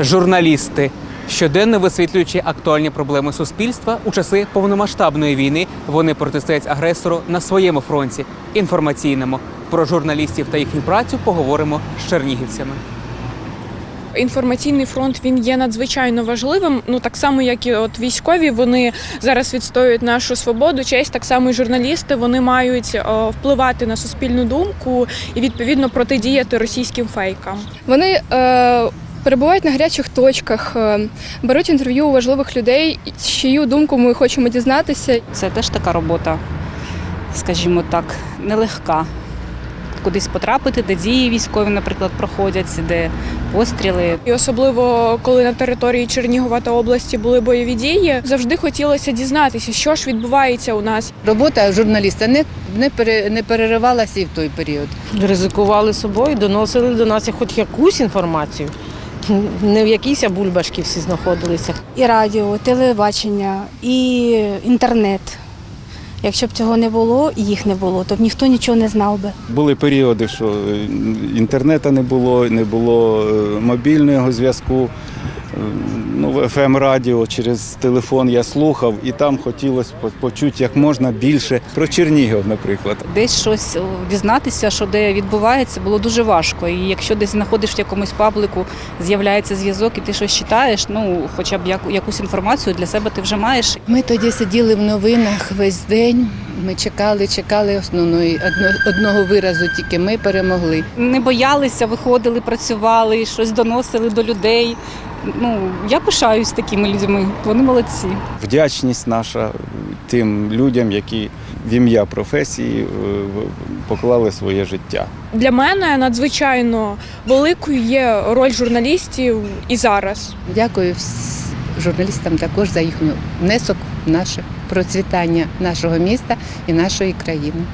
Журналісти щоденно висвітлюючи актуальні проблеми суспільства у часи повномасштабної війни, вони протистоять агресору на своєму фронті інформаційному. Про журналістів та їхню працю поговоримо з чернігівцями. Інформаційний фронт він є надзвичайно важливим. Ну так само, як і от військові, вони зараз відстоюють нашу свободу, честь. Так само і журналісти вони мають впливати на суспільну думку і відповідно протидіяти російським фейкам. Вони е, перебувають на гарячих точках, е, беруть інтерв'ю у важливих людей, чию думку ми хочемо дізнатися. Це теж така робота, скажімо так, нелегка. Кудись потрапити, де дії військові, наприклад, проходять, де постріли. І особливо коли на території Чернігова та області були бойові дії, завжди хотілося дізнатися, що ж відбувається у нас. Робота журналіста не, не, пере, не переривалася і в той період. ризикували собою, доносили до нас хоч якусь інформацію. Не в якійсь бульбашки всі знаходилися. і радіо, телебачення, і інтернет. Якщо б цього не було, і їх не було, то б ніхто нічого не знав би. Були періоди, що е, інтернету не було, не було е, мобільного зв'язку. Ну, fm радіо через телефон я слухав, і там хотілося почути як можна більше про Чернігів, наприклад. Десь щось дізнатися, що де відбувається, було дуже важко. І якщо десь знаходиш в якомусь паблику, з'являється зв'язок, і ти щось читаєш, ну хоча б яку- якусь інформацію для себе ти вже маєш. Ми тоді сиділи в новинах весь день. Ми чекали, чекали основної одного виразу, тільки ми перемогли. Не боялися, виходили, працювали, щось доносили до людей. Ну я пишаюсь такими людьми. Вони молодці. Вдячність наша тим людям, які в ім'я професії е, поклали своє життя. Для мене надзвичайно великою є роль журналістів і зараз. Дякую журналістам також за їхню внесок в наше процвітання нашого міста і нашої країни.